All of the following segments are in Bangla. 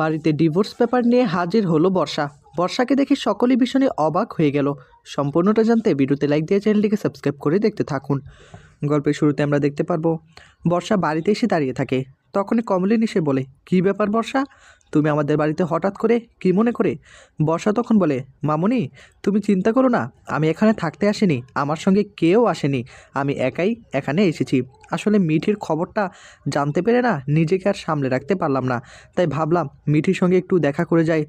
বাড়িতে ডিভোর্স পেপার নিয়ে হাজির হলো বর্ষা। বর্ষাকে দেখে সকলেই ভীষণই অবাক হয়ে গেল। সম্পূর্ণটা জানতে ভিডিওতে লাইক দিয়ে চ্যানেলটিকে সাবস্ক্রাইব করে দেখতে থাকুন। গল্পের শুরুতে আমরা দেখতে পারব, বর্ষা বাড়িতে এসে দাঁড়িয়ে থাকে। তখনই কমলিন এসে বলে, কী ব্যাপার বর্ষা? তুমি আমাদের বাড়িতে হঠাৎ করে কি মনে করে? বর্ষা তখন বলে, মামুনি, তুমি চিন্তা করো না, আমি এখানে থাকতে আসিনি, আমার সঙ্গে কেউ আসেনি, আমি একাই এখানে এসেছি। আসলে মিঠির খবরটা জানতে পেরে না নিজেকে আর সামলে রাখতে পারলাম না। তাই ভাবলাম, মিঠির সঙ্গে একটু দেখা করে যাই।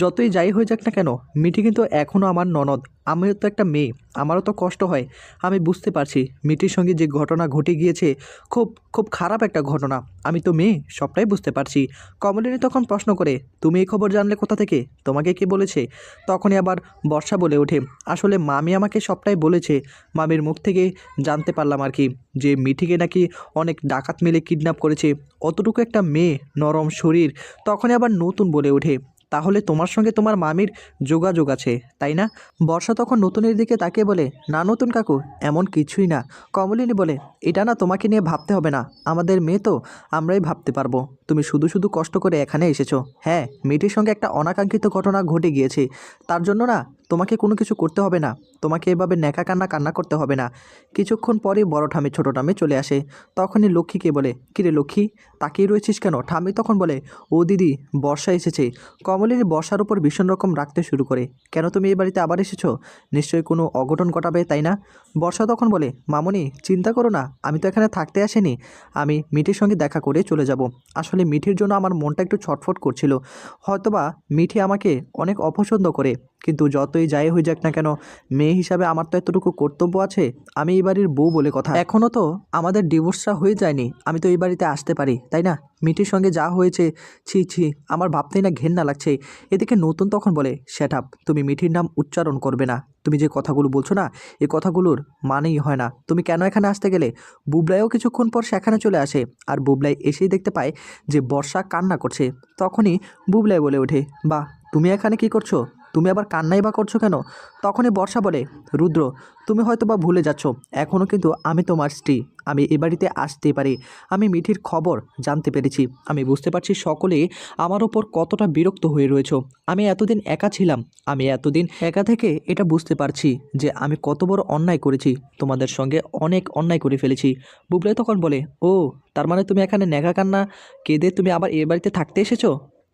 যতই যাই হয়ে যাক না কেন, মিঠি কিন্তু এখনও আমার ননদ, আমিও তো একটা মেয়ে, আমারও তো কষ্ট হয়। আমি বুঝতে পারছি, মিঠির সঙ্গে যে ঘটনা ঘটে গিয়েছে, খুব খুব খারাপ একটা ঘটনা। আমি তো মেয়ে, সবটাই বুঝতে পারছি। কমলিনী তখন প্রশ্ন করে, তুমি এই খবর জানলে কোথা থেকে? তোমাকে কে বলেছে? তখনই আবার বর্ষা বলে ওঠে। আসলে মামি আমাকে সবটাই বলেছে। মামির মুখ থেকে জানতে পারলাম আর কি, যে মিঠিকে নাকি অনেক ডাকাত মিলে কিডন্যাপ করেছে। অতটুকু একটা মেয়ে, নরম শরীর। তখনই আবার নতুন বলে ওঠে। তাহলে তোমার সঙ্গে তোমার মামির যোগাযোগ আছে, তাই না? বর্ষা তখন নতুনের দিকে তাকে বলে, না নতুন কাকু, এমন কিছুই না। কমলিনী বলে, এটা না তোমাকে নিয়ে ভাবতে হবে না, আমাদের মেয়ে তো, আমরাই ভাবতে পারব। তুমি শুধু শুধু কষ্ট করে এখানে এসেছ। হ্যাঁ মেয়েটির সঙ্গে একটা অনাকাঙ্ক্ষিত ঘটনা ঘটে গিয়েছে। তার জন্য না তোমাকে কোনো কিছু করতে হবে না। তোমাকে এভাবে ন্যাকা কান্না কান্না করতে হবে না। কিছুক্ষণ পরে বড় ঠামি, ছোটো ঠামি চলে আসে। তখনই লক্ষ্মীকে বলে, কিরে লক্ষ্মী, তাকিয়ে রয়েছিস কেন? ঠামি তখন বলে, ও দিদি, বর্ষা এসেছে। কমলের বর্ষার উপর ভীষণ রকম রাখতে শুরু করে। কেন তুমি এই বাড়িতে আবার এসেছ? নিশ্চয়ই কোনো অঘটন ঘটাবে, তাই না? বর্ষা তখন বলে, মামনি, চিন্তা করো না, আমি তো এখানে থাকতে আসিনি। আমি মিঠির সঙ্গে দেখা করে চলে যাব। আসলে মিঠির জন্য আমার মনটা একটু ছটফট করছিল। হয়তোবা মিঠি আমাকে অনেক অপছন্দ করে, কিন্তু যতই যাই হয়ে যাক না কেন, মেয়ে হিসাবে আমার তো এতটুকু কর্তব্য আছে, আমি এই বাড়ির বউ বলে কথা। এখনও তো আমাদের ডিভোর্সটা হয়ে যায়নি, আমি তো এই বাড়িতে আসতে পারি, তাই না? মিঠির সঙ্গে যা হয়েছে, ছি ছি, আমার ভাবতেই না ঘেন্না লাগছে। এদিকে নতুন তখন বলে সেট আপ, তুমি মিঠির নাম উচ্চারণ করবে না। তুমি যে কথাগুলো বলছো না এই কথাগুলোর মানেই হয় না। তুমি কেন এখানে আসতে গেলে? বুবলাইও কিছুক্ষণ পর সেখানে চলে আসে, আর বুবলাই এসেই দেখতে পায় যে বর্ষা কান্না করছে। তখনই বুবলাই বলে ওঠে, বাহ, তুমি এখানে কি করছ? তুমি আবার কান্নাই বা করছ কেন? তখনই বর্ষা বলে, রুদ্র, তুমি হয়তো বা ভুলে যাচ্ছ। এখনও কিন্তু আমি তোমার স্ত্রী। আমি এ বাড়িতে আসতে পারি। আমি মিঠির খবর জানতে পেরেছি। আমি বুঝতে পারছি সকলে আমার ওপর কতটা বিরক্ত হয়ে রয়েছ। আমি এতদিন একা ছিলাম। আমি এতদিন একা থেকে এটা বুঝতে পারছি যে আমি কত বড় অন্যায় করেছি। তোমাদের সঙ্গে অনেক অন্যায় করে ফেলেছি। বুবলাই তখন বলে, ও, তার মানে তুমি এখানে নেগা কান্না? কেঁদে তুমি আবার এ বাড়িতে থাকতে এসেছ?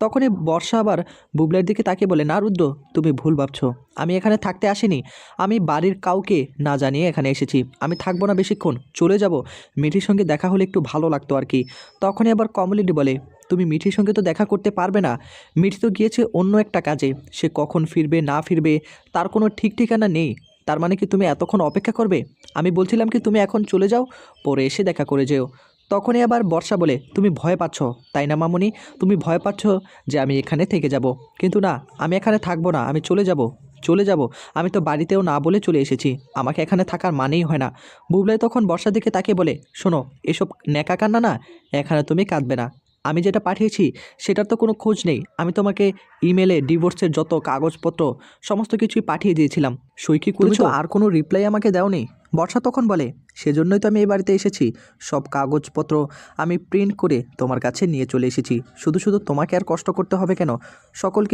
তখনই বর্ষা আবার বুবলার দিকে তাকে বলে, না রুদ্র, তুমি ভুল ভাবছ। আমি এখানে থাকতে আসিনি। আমি বাড়ির কাউকে না জানিয়ে এখানে এসেছি। আমি থাকব না বেশিক্ষণ। চলে যাব। মিঠির সঙ্গে দেখা হলে একটু ভালো লাগতো আর কি। তখনই আবার কমলিনী বলে, তুমি মিঠির সঙ্গে তো দেখা করতে পারবে না। মিঠি তো গিয়েছে অন্য একটা কাজে। সে কখন ফিরবে, না ফিরবে, তার কোনো ঠিক ঠিকানা নেই। তার মানে কি তুমি এতক্ষণ অপেক্ষা করবে? আমি বলছিলাম কি তুমি এখন চলে যাও? পরে এসে দেখা করে যেও। তখনই আবার বর্ষা বলে, তুমি ভয় পাচ্ছ। তাই না মামুনি? তুমি ভয় পাচ্ছ যে আমি এখানে থেকে যাব। কিন্তু না, আমি এখানে থাকব না, আমি চলে যাব চলে যাব। আমি তো বাড়িতেও না বলে চলে এসেছি। আমাকে এখানে থাকার মানেই হয় না। বুবলাই তখন বর্ষার দিকে তাকে বলে, শোনো, এসব ন্যাকা কান্না না? এখানে তুমি কাঁদবে না। আমি যেটা পাঠিয়েছি সেটার তো কোনো খোঁজ নেই। আমি তোমাকে ইমেলে ডিভোর্সের যত কাগজপত্র সমস্ত কিছুই পাঠিয়ে দিয়েছিলাম। সই কি করেছ? আর কোনো রিপ্লাই আমাকে দাওনি। বর্ষা তখন বলে সেজন্যই তো আমি এই বাড়িতে এসেছি। সব কাগজপত্র আমি প্রিন্ট করে তোমার কাছে নিয়ে চলে এসেছি। শুধু শুধু তোমাকে আর কষ্ট করতে হবে কেন? সকলকে